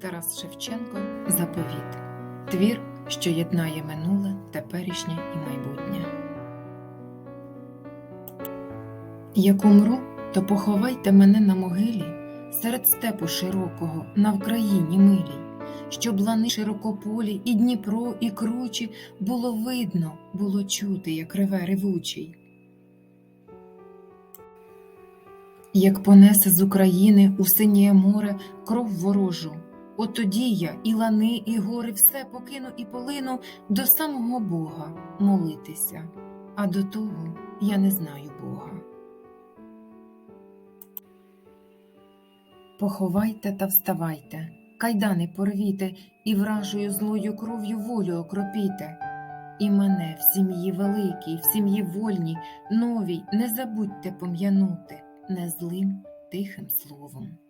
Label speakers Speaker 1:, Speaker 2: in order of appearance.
Speaker 1: Тарас Шевченко Заповіт. Твір, що єднає минуле, теперішнє і майбутнє. Як умру, то поховайте мене на могилі серед степу широкого на Вкраїні милій, щоб лани широкополі, і Дніпро, і кручі було видно, було чути, як реве ревучий. Як понесе з України у синє море кров ворожу, от тоді я і лани, і гори все покину і полину до самого Бога молитися, а до того я не знаю Бога. Поховайте та вставайте, кайдани порвіте і вражою злою кров'ю волю окропіте. І мене в сім'ї великій, в сім'ї вольній, новій не забудьте пом'янути не злим тихим словом.